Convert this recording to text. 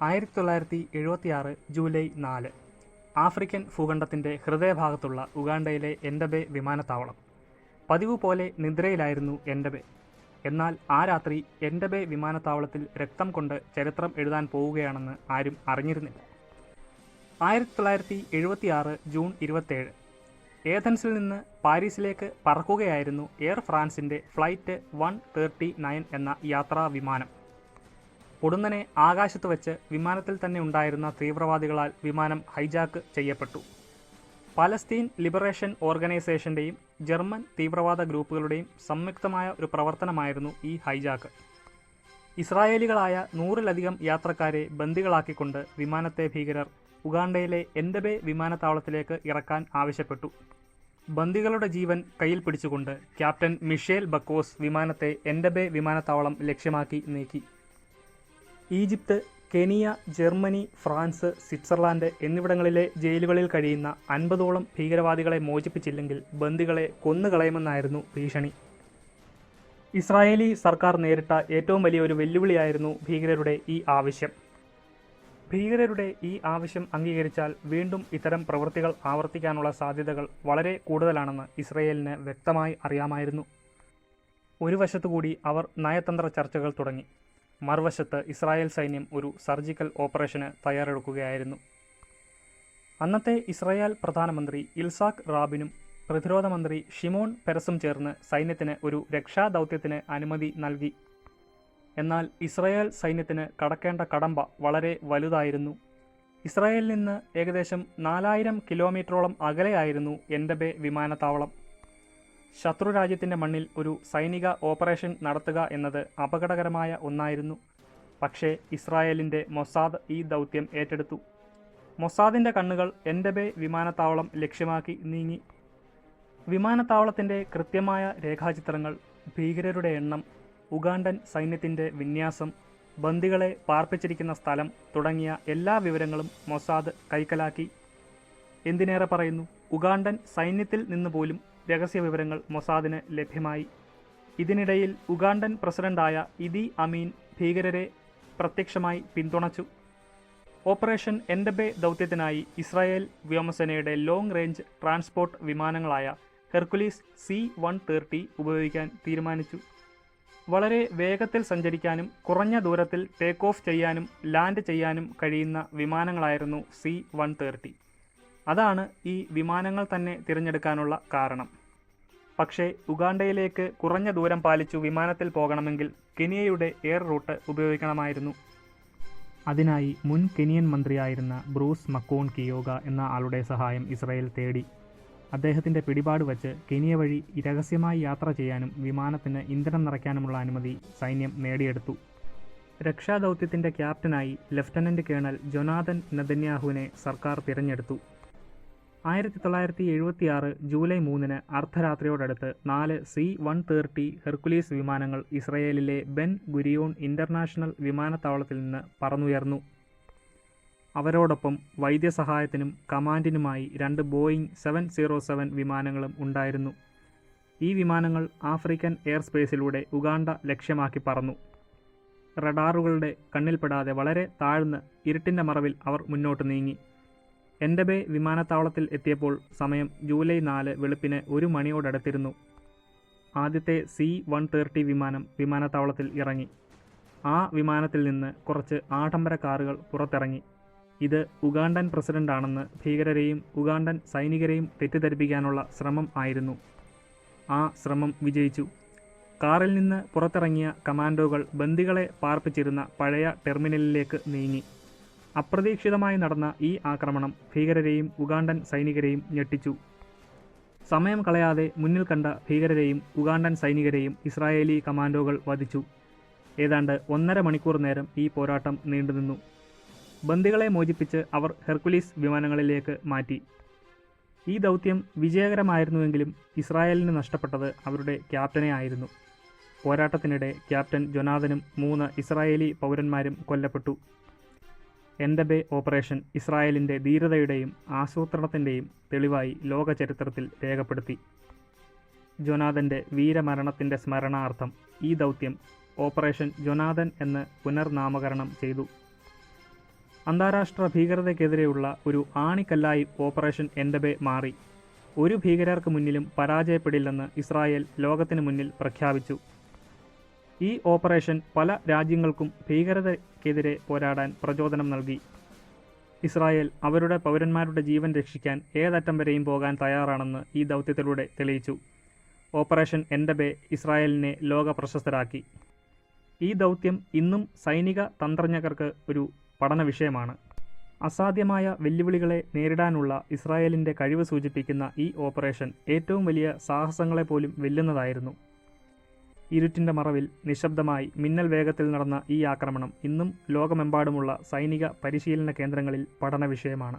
ആയിരത്തി തൊള്ളായിരത്തി എഴുപത്തിയാറ് ജൂലൈ നാല്. ആഫ്രിക്കൻ ഭൂഖണ്ഡത്തിന്റെ ഹൃദയഭാഗത്തുള്ള ഉഗാണ്ടയിലെ എൻഡബെ വിമാനത്താവളം. പതിവ് പോലെ നിദ്രയിലായിരുന്നു എൻഡബെ എന്നാൽ ആ രാത്രി എൻഡബെ വിമാനത്താവളത്തിൽ രക്തം കൊണ്ട് ചരിത്രം എഴുതാൻ പോവുകയാണെന്ന് ആരും അറിഞ്ഞിരുന്നില്ല. ആയിരത്തി തൊള്ളായിരത്തി എഴുപത്തിയാറ് ജൂൺ ഇരുപത്തേഴ് ഏഥൻസിൽ നിന്ന് പാരീസിലേക്ക് പറക്കുകയായിരുന്നു എയർ ഫ്രാൻസിന്റെ ഫ്ലൈറ്റ് വൺ തേർട്ടി നയൻ എന്ന യാത്രാ വിമാനം പൊടുന്നനെ ആകാശത്ത് വെച്ച് വിമാനത്തിൽ തന്നെ ഉണ്ടായിരുന്ന തീവ്രവാദികളാൽ വിമാനം ഹൈജാക്ക് ചെയ്യപ്പെട്ടു. പലസ്തീൻ ലിബറേഷൻ ഓർഗനൈസേഷന്റെയും ജർമ്മൻ തീവ്രവാദ ഗ്രൂപ്പുകളുടെയും സംയുക്തമായ ഒരു പ്രവർത്തനമായിരുന്നു ഈ ഹൈജാക്ക്. ഇസ്രായേലികളായ നൂറിലധികം യാത്രക്കാരെ ബന്ദികളാക്കിക്കൊണ്ട് വിമാനത്തെ ഭീകരർ ഉഗാണ്ടയിലെ എൻഡബെ വിമാനത്താവളത്തിലേക്ക് ഇറക്കാൻ ആവശ്യപ്പെട്ടു. ബന്ദികളുടെ ജീവൻ കയ്യിൽ പിടിച്ചുകൊണ്ട് ക്യാപ്റ്റൻ മിഷേൽ ബക്കോസ് വിമാനത്തെ എൻഡബെ വിമാനത്താവളം ലക്ഷ്യമാക്കി നീക്കി. Egypt Kenya Germany France Switzerland എന്നിവിടങ്ങളിലെ ജയിലുകളിൽ കഴിയുന്ന അൻപതോളം ഭീകരവാദികളെ മോചിപ്പിച്ചില്ലെങ്കിൽ ബന്ദികളെ കൊന്നുകളയുമെന്നായിരുന്നു ഭീഷണി. ഇസ്രായേലി സർക്കാർ നേരിട്ട ഏറ്റവും വലിയ ഒരു വെല്ലുവിളിയായിരുന്നു ഭീകരരുടെ ഈ ആവശ്യം. ഭീകരരുടെ ഈ ആവശ്യം അംഗീകരിച്ചാൽ വീണ്ടും ഇത്തരം പ്രവൃത്തികൾ ആവർത്തിക്കാനുള്ള സാധ്യതകൾ വളരെ കൂടുതലാണെന്ന് ഇസ്രയേലിന് വ്യക്തമായി അറിയാമായിരുന്നു. ഒരു വശത്തുകൂടി അവർ നയതന്ത്ര ചർച്ചകൾ തുടങ്ങി. മറുവശത്ത് ഇസ്രായേൽ സൈന്യം ഒരു സർജിക്കൽ ഓപ്പറേഷന് തയ്യാറെടുക്കുകയായിരുന്നു. അന്നത്തെ ഇസ്രായേൽ പ്രധാനമന്ത്രി ഇൽസാഖ് റാബിനും പ്രതിരോധ മന്ത്രി ഷിമോൺ പെരസും ചേർന്ന് സൈന്യത്തിന് ഒരു രക്ഷാദൗത്യത്തിന് അനുമതി നൽകി. എന്നാൽ ഇസ്രായേൽ സൈന്യത്തിന് കടക്കേണ്ട കടമ്പ വളരെ വലുതായിരുന്നു. ഇസ്രായേലിൽ നിന്ന് ഏകദേശം നാലായിരം കിലോമീറ്ററോളം അകലെയായിരുന്നു എൻഡബെ വിമാനത്താവളം. ശത്രു രാജ്യത്തിന്റെ മണ്ണിൽ ഒരു സൈനിക ഓപ്പറേഷൻ നടത്തുക എന്നത് അപകടകരമായ ഒന്നായിരുന്നു. പക്ഷേ ഇസ്രായേലിന്റെ മൊസാദ് ഈ ദൗത്യം ഏറ്റെടുത്തു. മൊസാദിന്റെ കണ്ണുകൾ എൻഡബെ വിമാനത്താവളം ലക്ഷ്യമാക്കി നീങ്ങി. വിമാനത്താവളത്തിന്റെ കൃത്യമായ രേഖാചിത്രങ്ങൾ ഭീകരരുടെ എണ്ണം ഉഗാണ്ടൻ സൈന്യത്തിന്റെ വിന്യാസം ബന്ദികളെ പാർപ്പിച്ചിരിക്കുന്ന സ്ഥലം തുടങ്ങിയ എല്ലാ വിവരങ്ങളും മൊസാദ് കൈക്കലാക്കി. എന്തിനേറെ പറയുന്നു? ഉഗാണ്ടൻ സൈന്യത്തിൽ നിന്ന് പോലും രഹസ്യ വിവരങ്ങൾ മൊസാദിന് ലഭ്യമായി. ഇതിനിടയിൽ ഉഗാണ്ടൻ പ്രസിഡന്റായ ഇദി അമീൻ ഭീകരരെ പ്രത്യക്ഷമായി പിന്തുണച്ചു. ഓപ്പറേഷൻ എൻഡബെ ദൗത്യത്തിനായി ഇസ്രായേൽ വ്യോമസേനയുടെ ലോങ് റേഞ്ച് ട്രാൻസ്പോർട്ട് വിമാനങ്ങളായ ഹെർക്കുലീസ് സി വൺ തേർട്ടി ഉപയോഗിക്കാൻ തീരുമാനിച്ചു. വളരെ വേഗത്തിൽ സഞ്ചരിക്കാനും കുറഞ്ഞ ദൂരത്തിൽ ടേക്ക് ഓഫ് ചെയ്യാനും ലാൻഡ് ചെയ്യാനും കഴിയുന്ന വിമാനങ്ങളായിരുന്നു സി വൺ തേർട്ടി. അതാണ് ഈ വിമാനങ്ങൾ തന്നെ തിരഞ്ഞെടുക്കാനുള്ള കാരണം. പക്ഷേ ഉഗാണ്ടയിലേക്ക് കുറഞ്ഞ ദൂരം പാലിച്ചു വിമാനത്തിൽ പോകണമെങ്കിൽ കെനിയയുടെ എയർ റൂട്ട് ഉപയോഗിക്കണമായിരുന്നു. അതിനായി മുൻ കെനിയൻ മന്ത്രിയായിരുന്ന ബ്രൂസ് മക്കോൺ കിയോഗ എന്ന ആളുടെ സഹായം ഇസ്രായേൽ തേടി. അദ്ദേഹത്തിന്റെ പിടിപാട് വച്ച് കെനിയ വഴി രഹസ്യമായി യാത്ര ചെയ്യാനും വിമാനത്തിന് ഇന്ധനം നിറയ്ക്കാനുമുള്ള അനുമതി സൈന്യം നേടിയെടുത്തു. രക്ഷാദൗത്യത്തിന്റെ ക്യാപ്റ്റനായി ലഫ്റ്റനന്റ് കേണൽ ജൊനാഥൻ നദന്യാഹുവിനെ സർക്കാർ തിരഞ്ഞെടുത്തു. ആയിരത്തി തൊള്ളായിരത്തി എഴുപത്തി ആറ് ജൂലൈ മൂന്നിന് അർദ്ധരാത്രിയോടടുത്ത് നാല് സി വൺ തേർട്ടി ഹെർക്കുലീസ് വിമാനങ്ങൾ ഇസ്രയേലിലെ ബെൻ ഗുരിയോൺ ഇന്റർനാഷണൽ വിമാനത്താവളത്തിൽ നിന്ന് പറന്നുയർന്നു. അവരോടൊപ്പം വൈദ്യസഹായത്തിനും കമാൻഡിനുമായി രണ്ട് ബോയിങ് സെവൻ സീറോ സെവൻ വിമാനങ്ങളും ഉണ്ടായിരുന്നു. ഈ വിമാനങ്ങൾ ആഫ്രിക്കൻ എയർ സ്പേസിലൂടെ ഉഗാണ്ട ലക്ഷ്യമാക്കി പറന്നു. റഡാറുകളുടെ കണ്ണിൽപ്പെടാതെ വളരെ താഴ്ന്ന് ഇരുട്ടിന്റെ മറവിൽ അവർ മുന്നോട്ട് നീങ്ങി. എൻഡബെ വിമാനത്താവളത്തിൽ എത്തിയപ്പോൾ സമയം ജൂലൈ നാല് വെളുപ്പിന് ഒരു മണിയോടടുത്തിരുന്നു. ആദ്യത്തെ സി വൺ തേർട്ടി വിമാനം വിമാനത്താവളത്തിൽ ഇറങ്ങി. ആ വിമാനത്തിൽ നിന്ന് കുറച്ച് ആഡംബര കാറുകൾ പുറത്തിറങ്ങി. ഇത് ഉഗാണ്ടൻ പ്രസിഡന്റാണെന്ന് ഭീകരരെയും ഉഗാണ്ടൻ സൈനികരെയും തെറ്റിദ്ധരിപ്പിക്കാനുള്ള ശ്രമം ആയിരുന്നു. ആ ശ്രമം വിജയിച്ചു. കാറിൽ നിന്ന് പുറത്തിറങ്ങിയ കമാൻഡോകൾ ബന്ദികളെ പാർപ്പിച്ചിരുന്ന പഴയ ടെർമിനലിലേക്ക് നീങ്ങി. അപ്രതീക്ഷിതമായി നടന്ന ഈ ആക്രമണം ഭീകരരെയും ഉഗാണ്ടൻ സൈനികരെയും ഞെട്ടിച്ചു. സമയം കളയാതെ മുന്നിൽ കണ്ട ഭീകരരെയും ഉഗാണ്ടൻ സൈനികരെയും ഇസ്രായേലി കമാൻഡോകൾ വധിച്ചു. ഏതാണ്ട് ഒന്നര മണിക്കൂർ നേരം ഈ പോരാട്ടം നീണ്ടുനിന്നു. ബന്ദികളെ മോചിപ്പിച്ച് അവർ ഹെർക്കുലീസ് വിമാനങ്ങളിലേക്ക് മാറ്റി. ഈ ദൗത്യം വിജയകരമായിരുന്നുവെങ്കിലും ഇസ്രായേലിന് നഷ്ടപ്പെട്ടത് അവരുടെ ക്യാപ്റ്റനെ ആയിരുന്നു. പോരാട്ടത്തിനിടെ ക്യാപ്റ്റൻ ജൊനാഥനും മൂന്ന് ഇസ്രായേലി പൗരന്മാരും കൊല്ലപ്പെട്ടു. എൻഡബെ ഓപ്പറേഷൻ ഇസ്രായേലിന്റെ ധീരതയുടെയും ആസൂത്രണത്തിന്റെയും തെളിവായി ലോക ചരിത്രത്തിൽ രേഖപ്പെടുത്തി. ജൊനാഥന്റെ വീരമരണത്തിന്റെ സ്മരണാർത്ഥം ഈ ദൗത്യം ഓപ്പറേഷൻ ജൊനാഥൻ എന്ന് പുനർനാമകരണം ചെയ്തു. അന്താരാഷ്ട്ര ഭീകരതയ്ക്കെതിരെയുള്ള ഒരു ആണിക്കല്ലായി ഓപ്പറേഷൻ എൻഡബെ മാറി. ഒരു ഭീകരർക്ക് മുന്നിലും പരാജയപ്പെടില്ലെന്ന് ഇസ്രായേൽ ലോകത്തിന് മുന്നിൽ പ്രഖ്യാപിച്ചു. ഈ ഓപ്പറേഷൻ പല രാജ്യങ്ങൾക്കും ഭീകരതയ്ക്കെതിരെ പോരാടാൻ പ്രചോദനം നൽകി. ഇസ്രായേൽ അവരുടെ പൗരന്മാരുടെ ജീവൻ രക്ഷിക്കാൻ ഏതറ്റം വരെയും പോകാൻ തയ്യാറാണെന്ന് ഈ ദൗത്യത്തിലൂടെ തെളിയിച്ചു. ഓപ്പറേഷൻ എൻഡബെ ഇസ്രായേലിനെ ലോക പ്രശസ്തരാക്കി ഈ ദൗത്യം ഇന്നും സൈനിക തന്ത്രജ്ഞർക്ക് ഒരു പഠന വിഷയമാണ്. അസാധ്യമായ വെല്ലുവിളികളെ നേരിടാനുള്ള ഇസ്രായേലിന്റെ കഴിവ് സൂചിപ്പിക്കുന്ന ഈ ഓപ്പറേഷൻ ഏറ്റവും വലിയ സാഹസങ്ങളെപ്പോലും വെല്ലുന്നതായിരുന്നു. ഇരുട്ടിന്റെ മറവിൽ നിശബ്ദമായി മിന്നൽ വേഗത്തിൽ നടന്ന ഈ ആക്രമണം ഇന്നും ലോകമെമ്പാടുമുള്ള സൈനിക പരിശീലന കേന്ദ്രങ്ങളിൽ പഠന വിഷയമാണ്